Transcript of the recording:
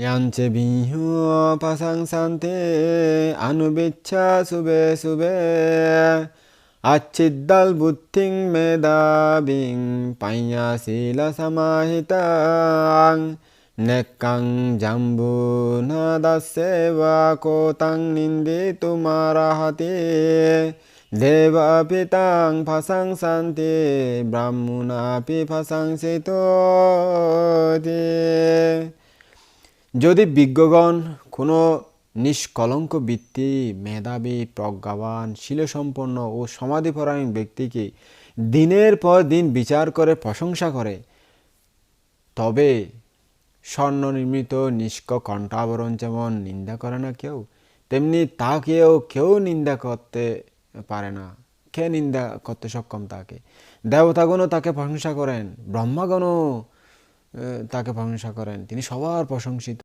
යංච බිහෝ පසංසන්තේ අනුබිච්ඡා සුබේ සුබේ අච්චිද්දල් බුද්ධින් මෙදාබින් පඤ්ඤා සීල සමාහිතං නෙක්ඛං ජම්බුනාදස්සේවා කෝතං නින්දේතුමාරහතේ දේවපිතං පසංසන්තේ බ්‍රහ්මුණාපි පසංසිතෝතේ যদি বিজ্ঞগণ কোনো নিষ্কলঙ্ক বৃত্তি, মেধাবী, প্রজ্ঞাবান, শিলসম্পন্ন ও সমাধিপরায়ণ ব্যক্তিকে দিনের পর দিন বিচার করে, প্রশংসা করে, তবে স্বর্ণ নির্মিত নিষ্ক কণ্ঠাবরণ যেমন নিন্দা করে না কেউ, তেমনি তাকেও কেউ নিন্দা করতে পারে না। কে নিন্দা করতে সক্ষম তাকে? দেবতাগণও তাকে প্রশংসা করেন, ব্রহ্মাগণও তাকে প্রশংসা করেন। তিনি সবার প্রশংসিত।